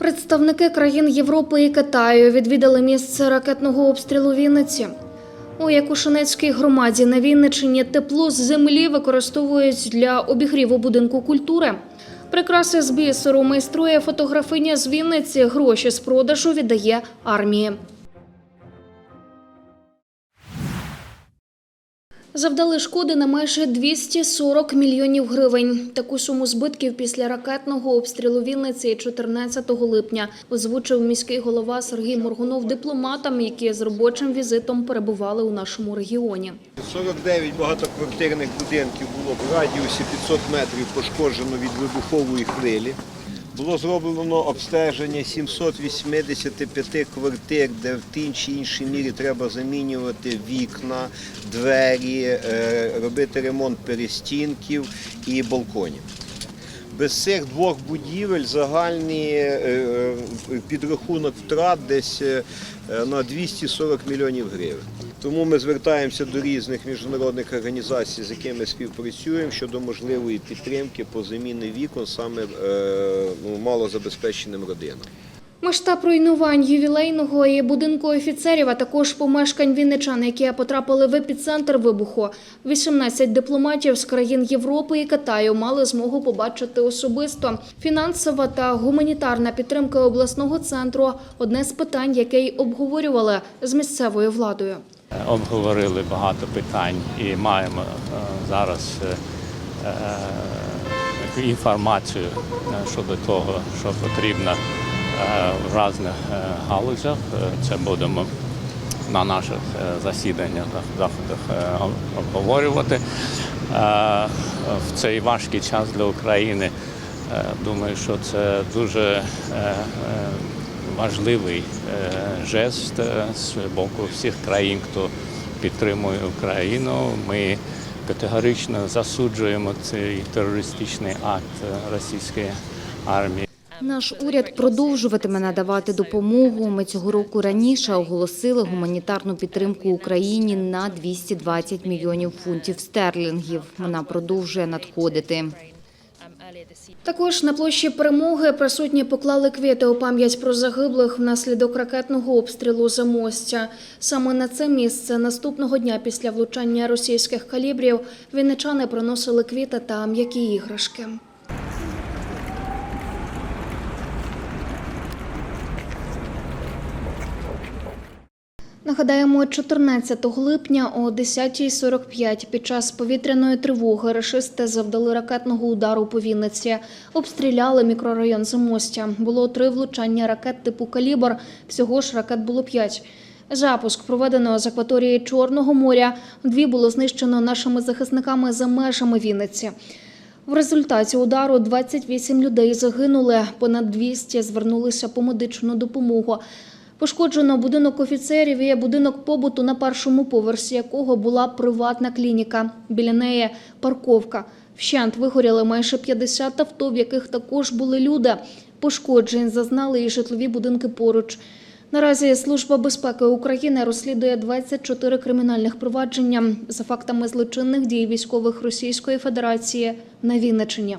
Представники країн Європи і Китаю відвідали місце ракетного обстрілу Вінниці. У Якушинецькій громаді на Вінниччині тепло з землі використовують для обігріву будинку культури. Прикраси з бісеру майструє фотографиня з Вінниці. Гроші з продажу віддає армії. Завдали шкоди на майже 240 мільйонів гривень. Таку суму збитків після ракетного обстрілу Вінниці 14 липня озвучив міський голова Сергій Моргунов дипломатам, які з робочим візитом перебували у нашому регіоні. 49 багатоквартирних будинків було в радіусі 500 метрів пошкоджено від вибухової хвилі. Було зроблено обстеження 785 квартир, де в тій чи іншій мірі треба замінювати вікна, двері, е, робити ремонт перестінків і балконів. Без цих двох будівель загальний е, е, підрахунок втрат десь на 240 мільйонів гривень. Тому ми звертаємося до різних міжнародних організацій, з якими співпрацюємо щодо можливої підтримки по заміні вікон саме е, ну, малозабезпеченим родинам. Масштаб руйнувань ювілейного і будинку офіцерів, а також помешкань вінничан, які потрапили в епіцентр вибуху. 18 дипломатів з країн Європи і Китаю мали змогу побачити особисто. Фінансова та гуманітарна підтримка обласного центру одне з питань, яке й обговорювали з місцевою владою. Обговорили багато питань і маємо е, зараз е, е, інформацію е, щодо того, що потрібно е, в різних е, галузях. Е, Це будемо на наших е, засіданнях, заходах е, обговорювати. Е, В цей важкий час для України е, думаю, що це дуже е, е, важливий е, жест е, з боку всіх країн, хто підтримує Україну. Ми категорично засуджуємо цей терористичний акт російської армії. Наш уряд продовжуватиме надавати допомогу. Ми цього року раніше оголосили гуманітарну підтримку Україні на 220 мільйонів фунтів стерлінгів. Вона продовжує надходити. Також на площі перемоги присутні поклали квіти у пам'ять про загиблих внаслідок ракетного обстрілу Замостя. Саме на це місце наступного дня після влучання російських калібрів вінничани приносили квіти та м'які іграшки. Нагадаємо, 14 липня о 10.45 під час повітряної тривоги рашисти завдали ракетного удару по Вінниці. Обстріляли мікрорайон Замостя. Було три влучання ракет типу «Калібр». Всього ж ракет було п'ять. Запуск проведено з акваторії Чорного моря. Дві було знищено нашими захисниками за межами Вінниці. В результаті удару 28 людей загинули, понад 200 звернулися по медичну допомогу. Пошкоджено будинок офіцерів і будинок побуту, на першому поверсі якого була приватна клініка. Біля неї парковка. Вщент вигоріли майже 50 авто, в яких також були люди. Пошкоджень зазнали і житлові будинки поруч. Наразі Служба безпеки України розслідує 24 кримінальних провадження за фактами злочинних дій військових Російської Федерації на Вінниччині.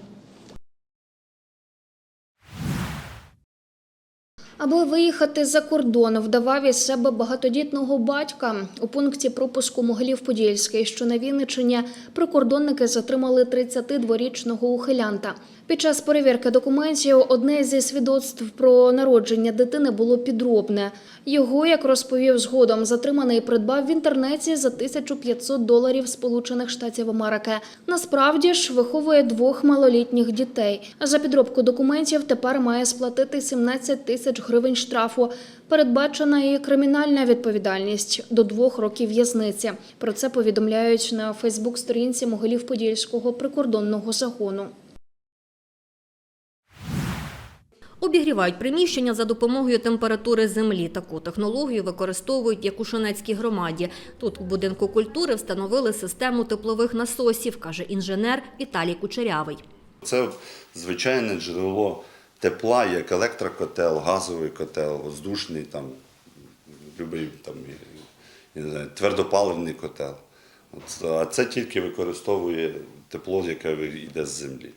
Аби виїхати за кордон, вдавав із себе багатодітного батька. У пункті пропуску Могилів-Подільський, що на Вінниччині, прикордонники затримали 32-річного ухилянта. Під час перевірки документів одне зі свідоцтв про народження дитини було підробне. Його, як розповів згодом, затриманий придбав в інтернеті за 1500 доларів Сполучених Штатів Америки. Насправді ж виховує двох малолітніх дітей. За підробку документів тепер має сплатити 17 тисяч гривень штрафу. Передбачена і кримінальна відповідальність до двох років в'язниці. Про це повідомляють на Фейсбук-сторінці Могилів-Подільського прикордонного загону. Обігрівають приміщення за допомогою температури землі. Таку технологію використовують як у Шонецькій громаді. Тут у будинку культури встановили систему теплових насосів, каже інженер Віталій Кучерявий. Це звичайне джерело тепла, як електрокотел, газовий котел, воздушний, там, любий, там, я не знаю, твердопаливний котел. А це тільки використовує тепло, яке йде з землі.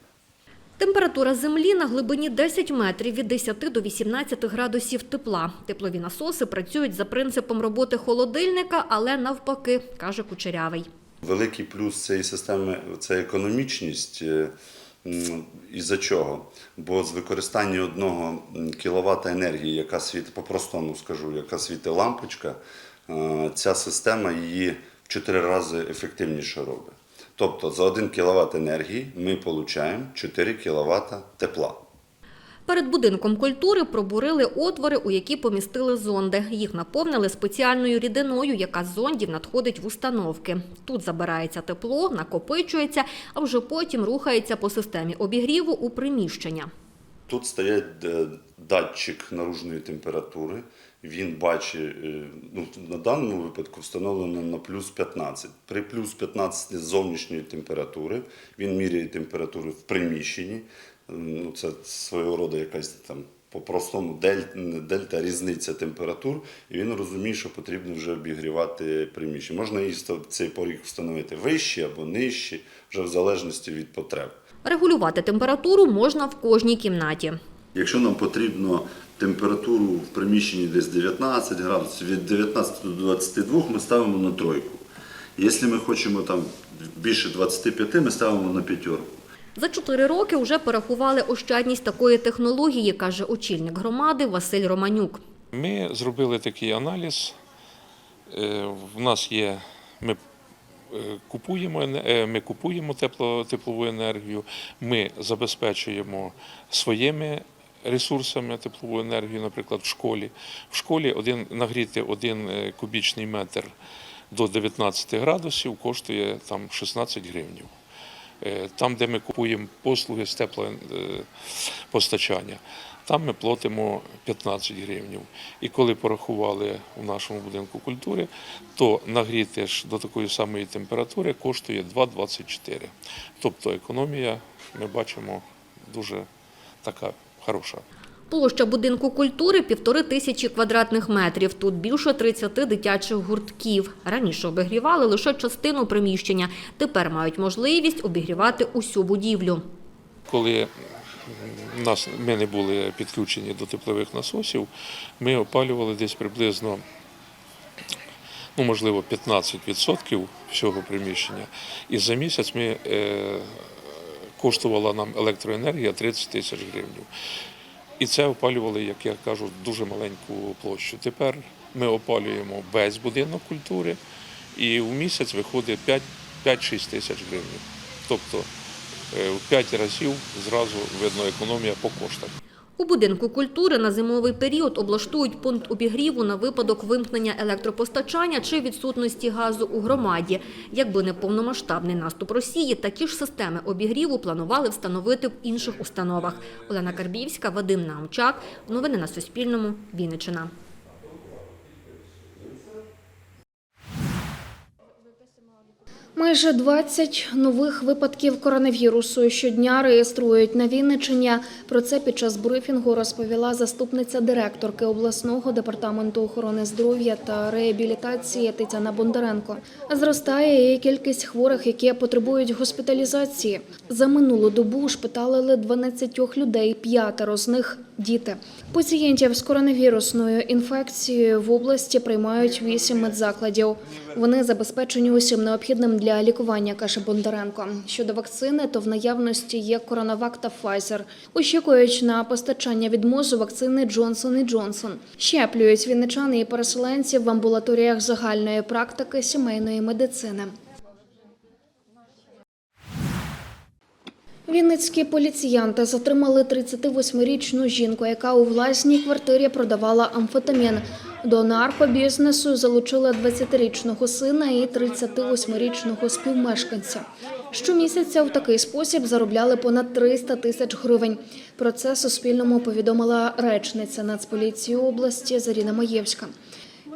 Температура землі на глибині 10 метрів від 10 до 18 градусів тепла. Теплові насоси працюють за принципом роботи холодильника, але навпаки, каже Кучерявий. Великий плюс цієї системи це економічність. Е, м, Із-за чого? Бо з використання одного кВт енергії, яка світить, по-простому скажу, яка світить лампочка, е, ця система її в 4 рази ефективніше робить. Тобто за 1 кВт енергії ми отримуємо 4 кВт тепла. Перед будинком культури пробурили отвори, у які помістили зонди. Їх наповнили спеціальною рідиною, яка з зондів надходить в установки. Тут забирається тепло, накопичується, а вже потім рухається по системі обігріву у приміщення. Тут стоять е, датчик наружної температури. Він бачить, е, ну, на даному випадку встановлено на плюс 15. При плюс 15 зовнішньої температури він міряє температуру в приміщенні. Ну, це свого роду якась там по-простому дель- дельта різниця температур, і він розуміє, що потрібно вже обігрівати приміщення. Можна і цей поріг встановити вищий або нижчий, вже в залежності від потреб. Регулювати температуру можна в кожній кімнаті. Якщо нам потрібно температуру в приміщенні десь 19 градусів, від 19 до 22 ми ставимо на тройку. Якщо ми хочемо там більше 25, ми ставимо на п'ятерку. За чотири роки вже порахували ощадність такої технології, каже очільник громади Василь Романюк. Ми зробили такий аналіз. Е, В нас є, ми е, купуємо, е, ми купуємо тепло, теплову енергію, ми забезпечуємо своїми ресурсами теплову енергію, наприклад, в школі. В школі один, нагріти один е, кубічний метр до 19 градусів коштує там 16 гривнів. Е, Там, де ми купуємо послуги з теплопостачання, там ми платимо 15 гривнів. І коли порахували у нашому будинку культури, то нагріти ж до такої самої температури коштує 2,24. Тобто економія, ми бачимо, дуже така хороша. Площа будинку культури півтори тисячі квадратних метрів. Тут більше 30 дитячих гуртків. Раніше обігрівали лише частину приміщення. Тепер мають можливість обігрівати усю будівлю. Коли нас, ми не були підключені до теплових насосів, ми опалювали десь приблизно, ну, можливо, 15% всього приміщення. І за місяць ми, е, коштувала нам електроенергія 30 тисяч гривень. І це опалювали, як я кажу, дуже маленьку площу. Тепер ми опалюємо весь будинок культури, і в місяць виходить 5 5-6 тисяч гривень. Тобто е, в 5 разів зразу видно економія по коштах. У будинку культури на зимовий період облаштують пункт обігріву на випадок вимкнення електропостачання чи відсутності газу у громаді. Якби не повномасштабний наступ Росії, такі ж системи обігріву планували встановити в інших установах. Олена Карбівська, Вадим Наумчак. Новини на Суспільному. Вінниччина. Майже 20 нових випадків коронавірусу щодня реєструють на Вінниччині. Про це під час брифінгу розповіла заступниця директорки обласного департаменту охорони здоров'я та реабілітації Тетяна Бондаренко. Зростає і кількість хворих, які потребують госпіталізації. За минулу добу шпиталили 12 людей, п'ятеро з них діти. Пацієнтів з коронавірусною інфекцією в області приймають 8 медзакладів. Вони забезпечені усім необхідним для лікування, каже Бондаренко. Щодо вакцини, то в наявності є Коронавак та Pfizer. Очікують на постачання від МОЗу вакцини Джонсон і Джонсон. Щеплюють вінничани і переселенців в амбулаторіях загальної практики сімейної медицини. Вінницькі поліціянти затримали 38-річну жінку, яка у власній квартирі продавала амфетамін. До наркобізнесу залучила 20-річного сина і 38-річного співмешканця. Щомісяця в такий спосіб заробляли понад 300 тисяч гривень. Про це Суспільному повідомила речниця Нацполіції області Заріна Маєвська.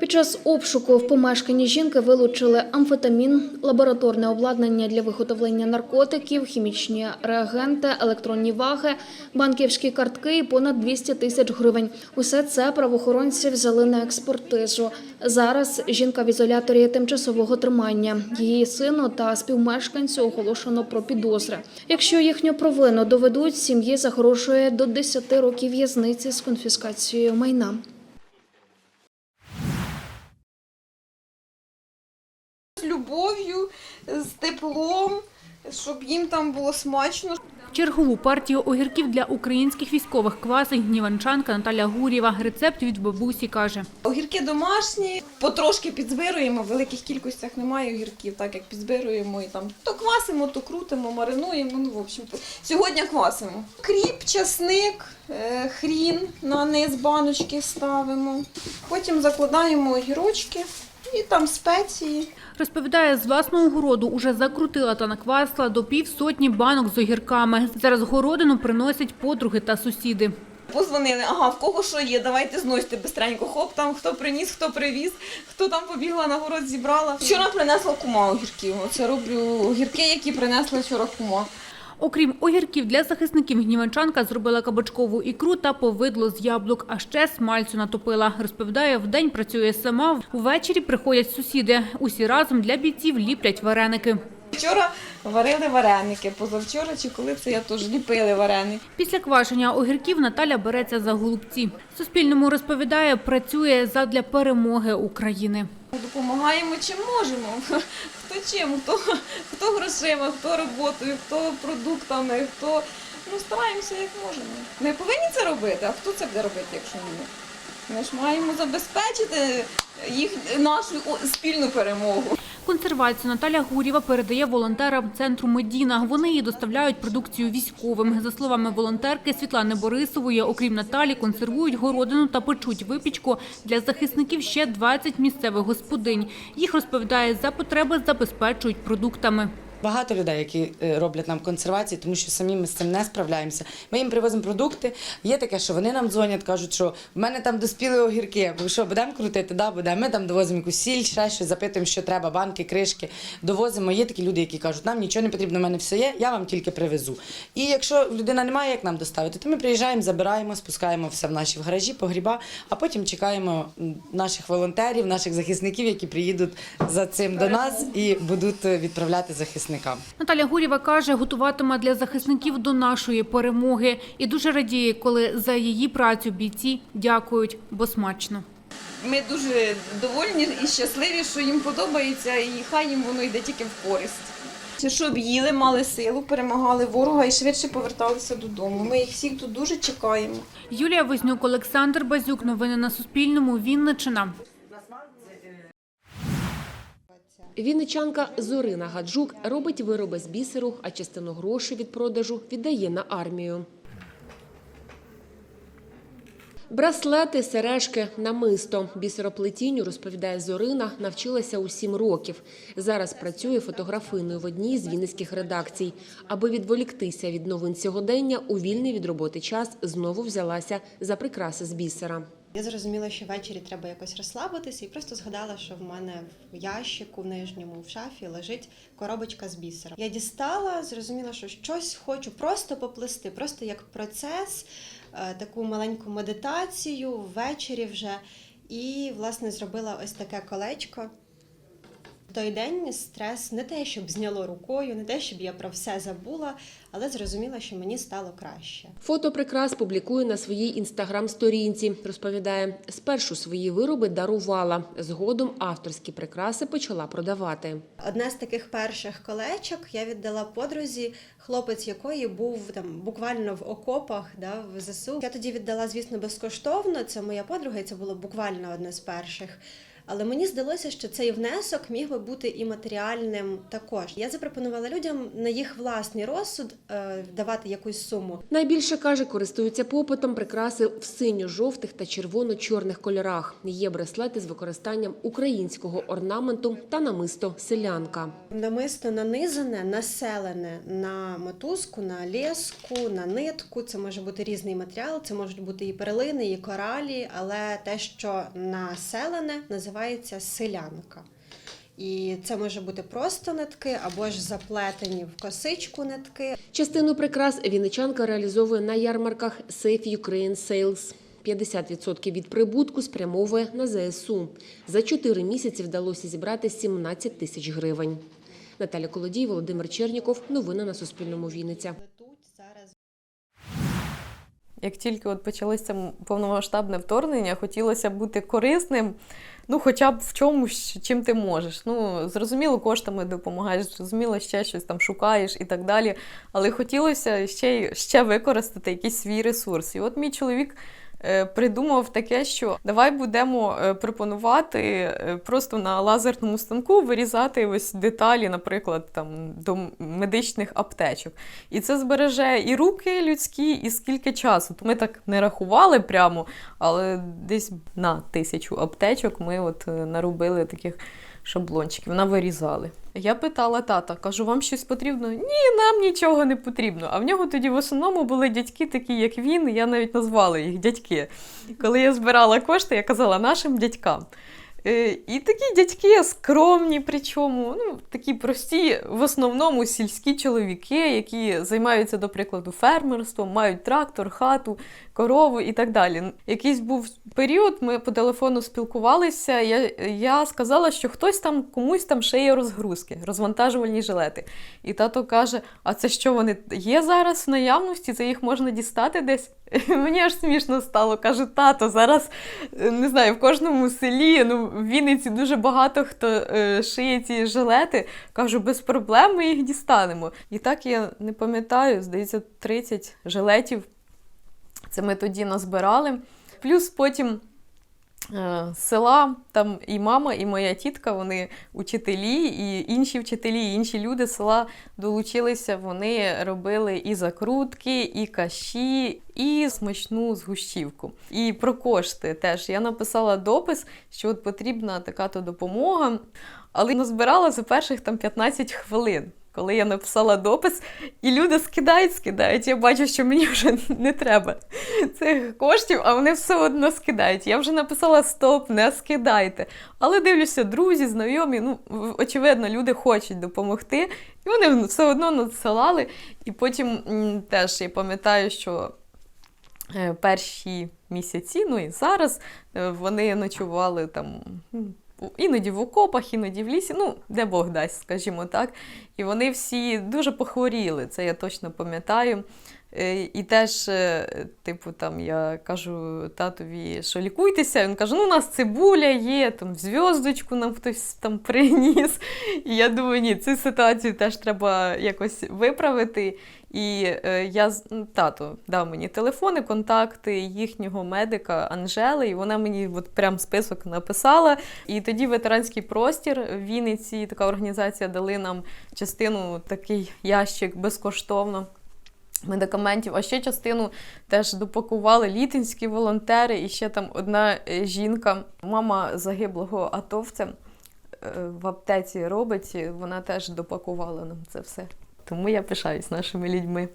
Під час обшуку в помешканні жінки вилучили амфетамін, лабораторне обладнання для виготовлення наркотиків, хімічні реагенти, електронні ваги, банківські картки і понад 200 тисяч гривень. Усе це правоохоронці взяли на експертизу. Зараз жінка в ізоляторі тимчасового тримання. Її сину та співмешканцю оголошено про підозри. Якщо їхню провину доведуть, сім'ї загрожує до 10 років в'язниці з конфіскацією майна. з любов'ю, з теплом, щоб їм там було смачно. Чергову партію огірків для українських військових квасить гніванчанка Наталя Гурєва. Рецепт від бабусі каже. Огірки домашні, потрошки підзбируємо, в великих кількостях немає огірків, так як підзбируємо і там то квасимо, то крутимо, маринуємо. Ну, в общем, сьогодні квасимо. Кріп, часник, е, хрін на низ баночки ставимо. Потім закладаємо огірочки і там спеції. Розповідає, з власного городу уже закрутила та наквасила до півсотні банок з огірками. Зараз городину приносять подруги та сусіди. Позвонили, ага, в кого що є, давайте зносьте бистренько. Хоп, там хто приніс, хто привіз, хто там побігла на город, зібрала. Вчора принесла кума огірків. Оце роблю огірки, які принесла вчора кума. Окрім огірків, для захисників гніванчанка зробила кабачкову ікру та повидло з яблук, а ще смальцю натопила. Розповідає, вдень працює сама, увечері приходять сусіди. Усі разом для бійців ліплять вареники. Вчора варили вареники, позавчора чи коли це я теж ліпили вареники. Після квашення огірків Наталя береться за голубці. Суспільному розповідає, працює задля перемоги України. Допомагаємо чим можемо. Чим, хто, хто грошима, хто роботою, хто продуктами, хто. Ну, стараємося як можемо. Ми повинні це робити, а хто це буде робити, якщо не ми? Ми ж маємо забезпечити їх нашу спільну перемогу. Консервацію Наталя Гурєва передає волонтерам центру Медіна. Вони її доставляють продукцію військовим. За словами волонтерки Світлани Борисової, окрім Наталі, консервують городину та печуть випічку для захисників ще 20 місцевих господинь. Їх розповідає, за потреби забезпечують продуктами. Багато людей, які е, роблять нам консервації, тому що самі ми з цим не справляємося. Ми їм привозимо продукти. Є таке, що вони нам дзвонять, кажуть, що в мене там доспіли огірки. Ви що, будемо крутити? Да, будемо. Ми там довозимо якусь сіль, ще щось, запитуємо, що треба, банки, кришки. Довозимо. Є такі люди, які кажуть, нам нічого не потрібно, в мене все є, я вам тільки привезу. І якщо людина не має, як нам доставити, то ми приїжджаємо, забираємо, спускаємо все в наші в гаражі, погріба, а потім чекаємо наших волонтерів, наших захисників, які приїдуть за цим до нас і будуть е, відправляти захисникам. Наталя Гурєва каже, готуватиме для захисників до нашої перемоги і дуже радіє, коли за її працю бійці дякують, бо смачно. Ми дуже довольні і щасливі, що їм подобається, і хай їм воно йде тільки в користь. Щоб їли, мали силу, перемагали ворога і швидше поверталися додому. Ми їх всіх тут дуже чекаємо. Юлія Вознюк, Олександр Базюк. Новини на Суспільному. Вінниччина. Вінничанка Зорина Гаджук робить вироби з бісеру, а частину грошей від продажу віддає на армію. Браслети, сережки, намисто. Бісероплетінню, розповідає Зорина, навчилася у сім років. Зараз працює фотографиною в одній з вінницьких редакцій. Аби відволіктися від новин сьогодення, у вільний від роботи час знову взялася за прикраси з бісера. Я зрозуміла, що ввечері треба якось розслабитися, і просто згадала, що в мене в ящику в нижньому в шафі лежить коробочка з бісером. Я дістала, зрозуміла, що щось хочу просто поплести, просто як процес, е, таку маленьку медитацію ввечері вже. І, власне, зробила ось таке колечко. В той день стрес не те, щоб зняло рукою, не те, щоб я про все забула, але зрозуміла, що мені стало краще. Фото прикрас публікує на своїй інстаграм-сторінці. Розповідає, спершу свої вироби дарувала. Згодом авторські прикраси почала продавати. Одне з таких перших колечок я віддала подрузі, хлопець якої був там буквально в окопах, да, в ЗСУ. Я тоді віддала, звісно, безкоштовно. Це моя подруга, і це було буквально одне з перших. Але мені здалося, що цей внесок міг би бути і матеріальним також. Я запропонувала людям на їх власний розсуд е, давати якусь суму. Найбільше каже, користуються попитом прикраси в синьо-жовтих та червоно-чорних кольорах. Є браслети з використанням українського орнаменту та намисто селянка. Намисто нанизане, населене на мотузку, на леску, на нитку. Це може бути різний матеріал, це можуть бути і перлини, і коралі, але те, що населене, називається селянка. І це може бути просто нитки або ж заплетені в косичку нитки. Частину прикрас вінничанка реалізовує на ярмарках Safe Ukraine Sales. 50% від прибутку спрямовує на ЗСУ. За 4 місяці вдалося зібрати 17 тисяч гривень. Наталя Колодій, Володимир Черніков. Новини на Суспільному. Вінниця. Як тільки от почалося повномасштабне вторгнення, хотілося бути корисним, ну хоча б в чомусь, чим ти можеш. Ну, зрозуміло, коштами допомагаєш, зрозуміло, ще щось там шукаєш і так далі. Але хотілося ще, ще використати якийсь свій ресурс. І от мій чоловік придумав таке, що давай будемо е, пропонувати е, просто на лазерному станку вирізати ось деталі, наприклад, там до медичних аптечок. І це збереже і руки людські, і скільки часу. Ми так не рахували прямо, але десь на тисячу аптечок ми от е, наробили таких шаблончиків, навирізали. Я питала тата, кажу, вам щось потрібно? Ні, нам нічого не потрібно. А в нього тоді в основному були дядьки, такі як він. Я навіть назвала їх дядьки. Коли я збирала кошти, я казала нашим дядькам. Е, І такі дядьки скромні, причому ну, такі прості, в основному сільські чоловіки, які займаються, до прикладу, фермерством, мають трактор, хату, корову і так далі. Якийсь був період, ми по телефону спілкувалися. Я, я сказала, що хтось там комусь там шиє розгрузки, розвантажувальні жилети. І тато каже: А це що вони є зараз в наявності? Це їх можна дістати десь? Мені аж смішно стало. Кажу, тато, зараз не знаю, в кожному селі, ну в Вінниці дуже багато хто е, шиє ці жилети. Кажу, без проблем ми їх дістанемо. І так я не пам'ятаю, здається, 30 жилетів. Це ми тоді назбирали. Плюс потім е, з села там і мама, і моя тітка, вони учителі, і інші вчителі, і інші люди села долучилися. Вони робили і закрутки, і каші, і смачну згущівку. І про кошти теж я написала допис, що от потрібна така-то допомога, але назбирала за перших там 15 хвилин. Коли я написала допис, і люди скидають, скидають. Я бачу, що мені вже не треба цих коштів, а вони все одно скидають. Я вже написала стоп, не скидайте. Але дивлюся, друзі, знайомі, ну, очевидно, люди хочуть допомогти, і вони все одно надсилали. І потім теж я пам'ятаю, що е, перші місяці, ну і зараз е, вони ночували там. Іноді в окопах, іноді в лісі, ну, де Бог дасть, скажімо так. І вони всі дуже похворіли, це я точно пам'ятаю. Е, І теж, е, типу, там я кажу татові, що лікуйтеся. Він каже: ну, у нас цибуля є, там зв'язочку нам хтось там приніс. І я думаю, ні, цю ситуацію теж треба якось виправити. І е, я м, тато дав мені телефони, контакти їхнього медика Анжели, і вона мені от прям список написала. І тоді ветеранський простір в Вінниці, така організація дали нам частину такий ящик безкоштовно. Медикаментів, а ще частину теж допакували літинські волонтери, і ще там одна е, жінка, мама загиблого атовця е, в аптеці робить, вона теж допакувала нам це все. Тому я пишаюсь нашими людьми.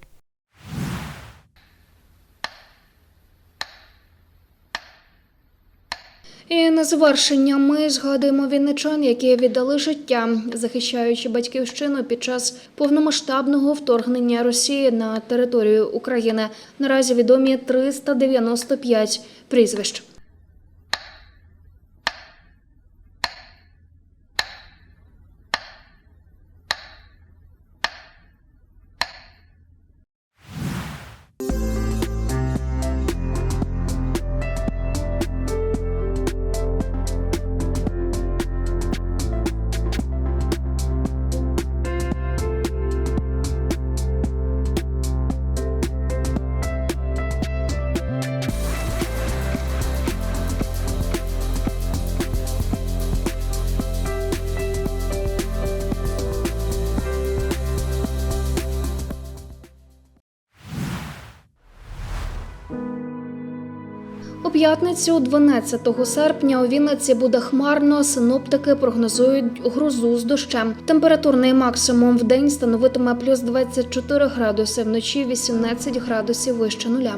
І на завершення ми згадуємо вінничан, які віддали життя, захищаючи батьківщину під час повномасштабного вторгнення Росії на територію України. Наразі відомі 395 прізвищ. У п'ятницю, 12 серпня, у Вінниці буде хмарно. Синоптики прогнозують грозу з дощем. Температурний максимум в день становитиме плюс 24 градуси, вночі 18 градусів вище нуля.